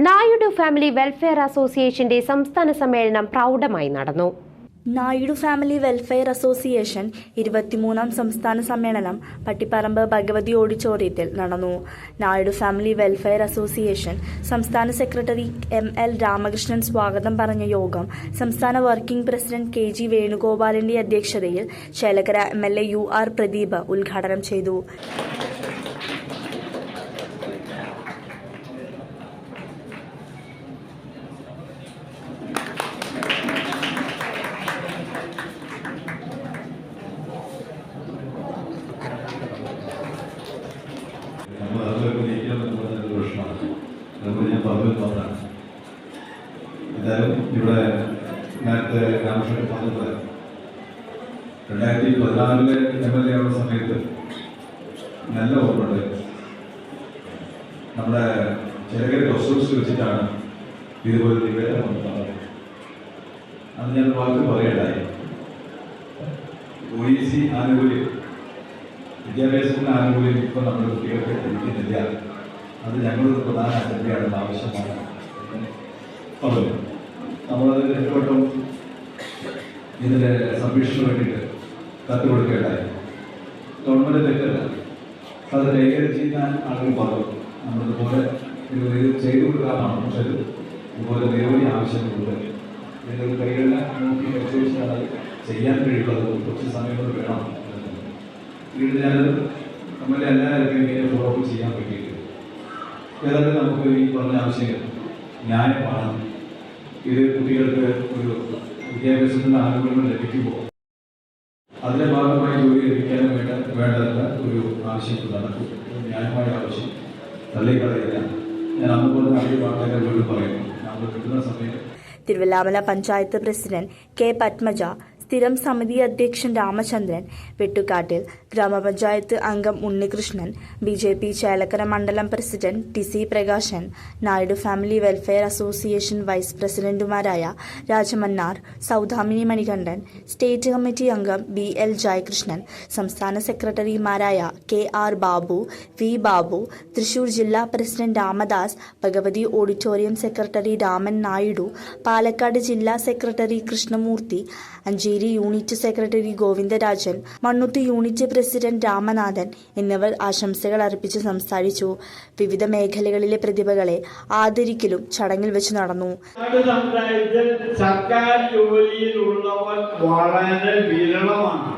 Naidu family welfare അസോസിയേഷന്റെ സംസ്ഥാന സമ്മേളനം പ്രൗഢമായി നടന്നു. നായിഡു ഫാമിലി വെൽഫെയർ അസോസിയേഷൻ ഇരുപത്തിമൂന്നാം സംസ്ഥാന സമ്മേളനം പട്ടിപ്പറമ്പ് ഭഗവതി ഓഡിറ്റോറിയത്തിൽ നടന്നു. നായിഡു ഫാമിലി വെൽഫെയർ അസോസിയേഷൻ സംസ്ഥാന സെക്രട്ടറി എം എൽ രാമകൃഷ്ണൻ സ്വാഗതം പറഞ്ഞ യോഗം സംസ്ഥാന വർക്കിംഗ് പ്രസിഡന്റ് കെ ജി വേണുഗോപാലിന്റെ അധ്യക്ഷതയിൽ Chelakkara M L A U R Pradeep ഉദ്ഘാടനം ചെയ്തു. അതുകൊണ്ട് ഞാൻ പറഞ്ഞു പറഞ്ഞതാണ് എന്തായാലും ഇവിടെ നേരത്തെ രാമകൃഷ്ണൻ പറഞ്ഞത് രണ്ടായിരത്തി പതിനാറിലെ എം എൽ എ ആവുന്ന സമയത്ത് നല്ല ഓർമ്മയുണ്ട്. നമ്മുടെ ചെറുകര ഹൗസ് വെച്ചിട്ടാണ് ഇതുപോലെ നിവേദനം വന്നത് അന്ന് ഞാൻ വാക്ക് പറയണ്ടായി ഒ ഇ സി ആനുകൂല്യം വിദ്യാഭ്യാസത്തിന് ആനുകൂല്യം ഇപ്പം നമ്മുടെ കുട്ടികൾക്ക് ലഭിക്കുന്നില്ല. അത് ഞങ്ങളൊരു പ്രധാന അജണ്ടയാണ് ആവശ്യമാണ്. പറഞ്ഞു നമ്മളത് രക്ഷപ്പെട്ടും ഇതിന്റെ സംരക്ഷണത്തിന് വേണ്ടിയിട്ട് കത്ത് കൊടുക്കേണ്ടായി ഗവൺമെന്റ് തെറ്റല്ല. അത് കൈകാര്യം ചെയ്യുന്ന ആളുകൾ പറഞ്ഞു നമ്മളിതുപോലെ ഇത് ചെയ്തു കൊടുക്കാനാണ്. പക്ഷേ ഇത് ഇതുപോലെ നിരവധി ആവശ്യങ്ങളുണ്ട്. ഇതിന്റെ കൈകളിൽ നോക്കി പരിശോധിച്ചാൽ അത് ചെയ്യാൻ കഴിയുള്ളത് കുറച്ച് സമയം കൊണ്ട് വേണം. വീട്ടിൽ ഞാനത് നമ്മളെ എല്ലാവർക്കും ഇങ്ങനെ ഫോളോ ചെയ്യാൻ പറ്റിയിട്ട് ഏതായാലും നമുക്ക് ഈ പറഞ്ഞ ആവശ്യങ്ങൾ. ന്യായമാണ് ഇത് കുട്ടികൾക്ക് ഒരു വിദ്യാഭ്യാസത്തിന്റെ ആനുകൂല്യങ്ങൾ ലഭിക്കുമ്പോൾ അതിന്റെ ഭാഗമായി ജോലി ലഭിക്കാനും വേണ്ട വേണ്ടതല്ല ഒരു ആവശ്യം നടക്കും. ന്യായമായ ആവശ്യം. തള്ളിക്കളയില്ല. ഞാൻ അന്ന് പറഞ്ഞ അതേ വാർത്തകളോട് പറയുന്നു. നമ്മൾ കിട്ടുന്ന സമയം. തിരുവല്ലാമല പഞ്ചായത്ത് പ്രസിഡന്റ് കെ പത്മജ സ്ഥിരം സമിതി അധ്യക്ഷൻ രാമചന്ദ്രൻ വെട്ടുകാട്ടിൽ ഗ്രാമപഞ്ചായത്ത് അംഗം Unnikrishnan B J P Chelakkara മണ്ഡലം president T C Prakashan Naidu family welfare association vice പ്രസിഡന്റുമാരായ രാജമന്നാർ സൗദാമിനി മണികണ്ഠൻ സ്റ്റേറ്റ് കമ്മിറ്റി അംഗം ബി എൽ ജയകൃഷ്ണൻ സംസ്ഥാന സെക്രട്ടറിമാരായ K R Babu V Babu Thrissur ജില്ലാ president Ramadas Bhagavathi auditorium secretary Raman Naidu Palakkad ജില്ലാ secretary Krishnamurthy Ancheri unit secretary Govindarajan Mannuthy unit president Ramanathan എന്നിവർ ആശംസകൾ അർപ്പിച്ച് സംസാരിച്ചു. വിവിധ മേഖലകളിലെ പ്രതിഭകളെ ആദരിക്കലും ചടങ്ങിൽ വെച്ച് നടന്നു. സർക്കാർ ജോലിയിലുള്ളവർ വളരെ വിരളമാണ്.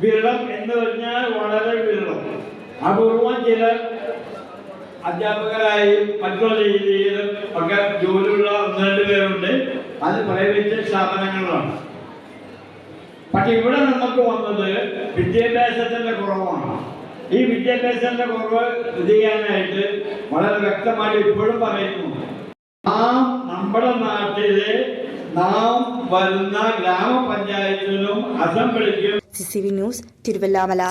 വിരളം എന്ന് പറഞ്ഞാൽ വളരെ വിരളം അപൂർവം ചിലർ അധ്യാപകരായും മറ്റുള്ള രീതിയിലും ഒക്കെ ജോലിയുള്ള ഒന്ന് രണ്ട് പേരുണ്ട്. അത് പ്രൈവറ്റ് സ്ഥാപനങ്ങളിലാണ്. പക്ഷെ ഇവിടെ നമുക്ക് വന്നത് വിദ്യാഭ്യാസത്തിന്റെ കുറവാണ്. ഈ വിദ്യാഭ്യാസത്തിന്റെ കുറവ് ഇത് ചെയ്യാനായിട്ട് വളരെ വ്യക്തമായിട്ട് ഇപ്പോഴും പറയുന്നു നാം നമ്മുടെ നാട്ടിലെ നാം വരുന്ന ഗ്രാമപഞ്ചായത്തിലും അസംബ്ലിക്കും C C V news Thiruvallamala.